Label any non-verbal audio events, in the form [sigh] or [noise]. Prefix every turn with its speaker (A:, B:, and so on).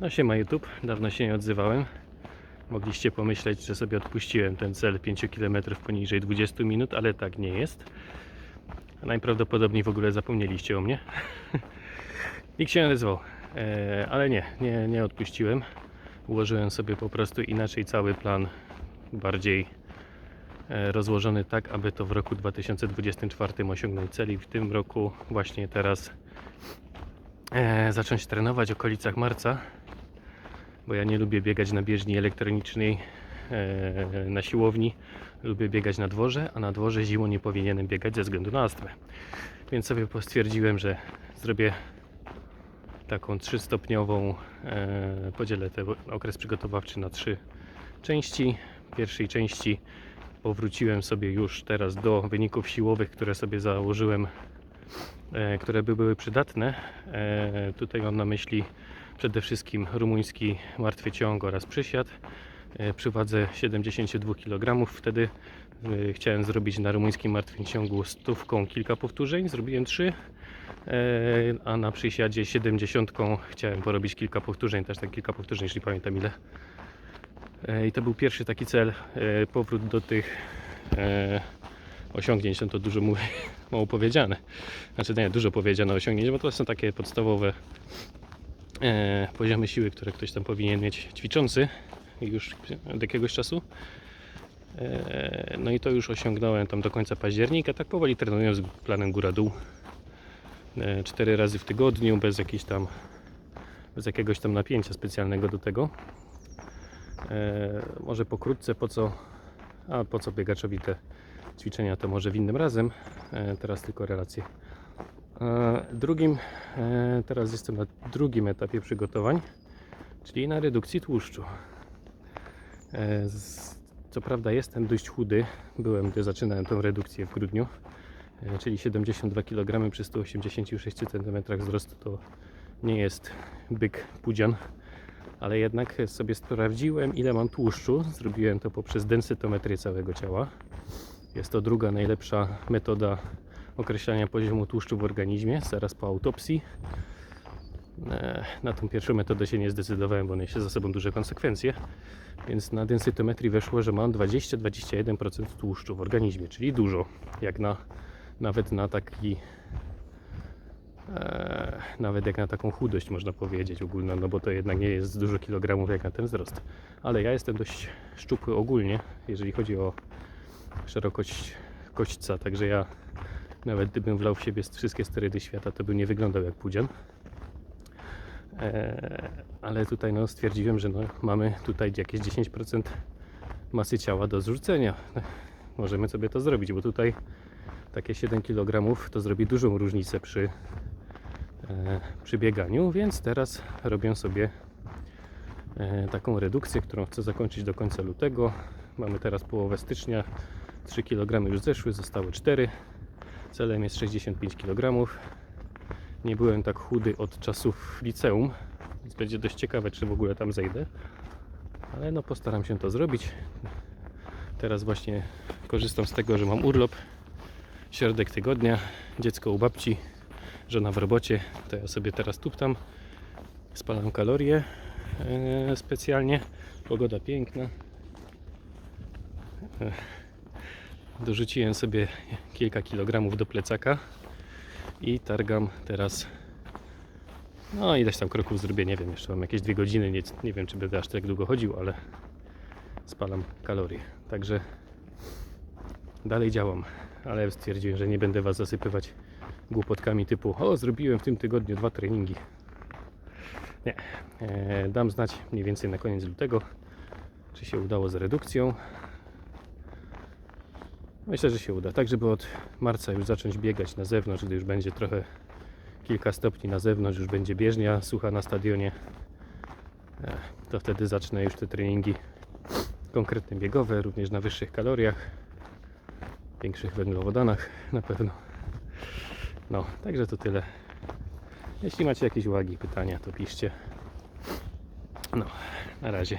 A: No siema YouTube, dawno się nie odzywałem. Mogliście pomyśleć, że sobie odpuściłem ten cel 5 km poniżej 20 minut, ale tak nie jest. Najprawdopodobniej w ogóle zapomnieliście o mnie. [laughs] Nikt się nie odezwał. E, ale nie, nie, nie odpuściłem. Ułożyłem sobie po prostu inaczej cały plan, bardziej e, rozłożony tak, aby to w roku 2024 osiągnąć cel i w tym roku właśnie teraz e, zacząć trenować w okolicach marca, bo ja nie lubię biegać na bieżni elektronicznej e, na siłowni. Lubię biegać na dworze, a na dworze zimą nie powinienem biegać ze względu na astmę. Więc sobie stwierdziłem, że zrobię taką trzystopniową, e, podzielę ten okres przygotowawczy na trzy części. W pierwszej części powróciłem sobie już teraz do wyników siłowych, które sobie założyłem e, które by były przydatne. Tutaj mam na myśli przede wszystkim rumuński martwy ciąg oraz przysiad e, przy wadze 72 kg. Wtedy e, chciałem zrobić na rumuńskim martwym ciągu stówką kilka powtórzeń, zrobiłem 3, a na przysiadzie 70 chciałem porobić kilka powtórzeń, też tak kilka powtórzeń, jeśli pamiętam ile. E, I to był pierwszy taki cel, e, powrót do tych e, osiągnięć, no to dużo mówię, [laughs] mało powiedziane. Znaczy nie, dużo powiedziane osiągnięć, bo to są takie podstawowe e, poziomy siły, które ktoś tam powinien mieć ćwiczący już od jakiegoś czasu. E, no i to już osiągnąłem tam do końca października, tak powoli trenując z planem góra-dół. E, cztery razy w tygodniu, bez jakiejś tam bez jakiegoś tam napięcia specjalnego do tego. E, może pokrótce po co, a po co biegaczowi te ćwiczenia, to może w innym razem. E, teraz tylko relacje. E, drugim, e, teraz jestem na drugim etapie przygotowań, czyli na redukcji tłuszczu. E, co prawda jestem dość chudy, byłem, gdy zaczynałem tą redukcję w grudniu, czyli 72 kg przy 186 cm wzrostu to nie jest byk pudzian, ale jednak sobie sprawdziłem ile mam tłuszczu. Zrobiłem to poprzez densytometrię całego ciała. Jest to druga najlepsza metoda określania poziomu tłuszczu w organizmie, zaraz po autopsji. E, Na tą pierwszą metodę się nie zdecydowałem, bo niesie za sobą duże konsekwencje. Więc na densytometrii weszło, że mam 20-21% tłuszczu w organizmie, czyli dużo, jak na nawet na taki e, nawet jak na taką chudość można powiedzieć ogólną, no bo to jednak nie jest dużo kilogramów jak na ten wzrost. Ale ja jestem dość szczupły ogólnie, jeżeli chodzi o szerokość kośćca, także ja nawet gdybym wlał w siebie wszystkie sterydy świata, to bym nie wyglądał jak pudzian. E, ale tutaj no, stwierdziłem, że no, mamy tutaj jakieś 10% masy ciała do zrzucenia. Możemy sobie to zrobić, bo tutaj takie 7 kg to zrobi dużą różnicę przy, e, przy bieganiu, więc teraz robię sobie e, taką redukcję, którą chcę zakończyć do końca lutego. Mamy teraz połowę stycznia, 3 kg już zeszły, zostały 4. Celem jest 65 kg. Nie byłem tak chudy od czasów liceum, więc będzie dość ciekawe, czy w ogóle tam zejdę. Ale no postaram się to zrobić. Teraz właśnie korzystam z tego, że mam urlop. Środek tygodnia, dziecko u babci, żona w robocie. To ja sobie teraz tuptam, spalam kalorie e, specjalnie. Pogoda piękna. Dorzuciłem sobie kilka kilogramów do plecaka i targam teraz no ileś tam kroków zrobię, nie wiem, jeszcze mam jakieś dwie godziny, nie, nie wiem czy będę aż tak długo chodził, ale spalam kalorie. Także dalej działam, ale stwierdziłem, że nie będę Was zasypywać głupotkami typu o, zrobiłem w tym tygodniu dwa treningi. Nie, e, dam znać mniej więcej na koniec lutego, czy się udało z redukcją. Myślę, że się uda. Tak, żeby od marca już zacząć biegać na zewnątrz, gdy już będzie trochę kilka stopni na zewnątrz, już będzie bieżnia sucha na stadionie. E, To wtedy zacznę już te treningi konkretne biegowe, również na wyższych kaloriach, większych węglowodanach na pewno. No, także to tyle. Jeśli macie jakieś uwagi, pytania, to piszcie. No, na razie.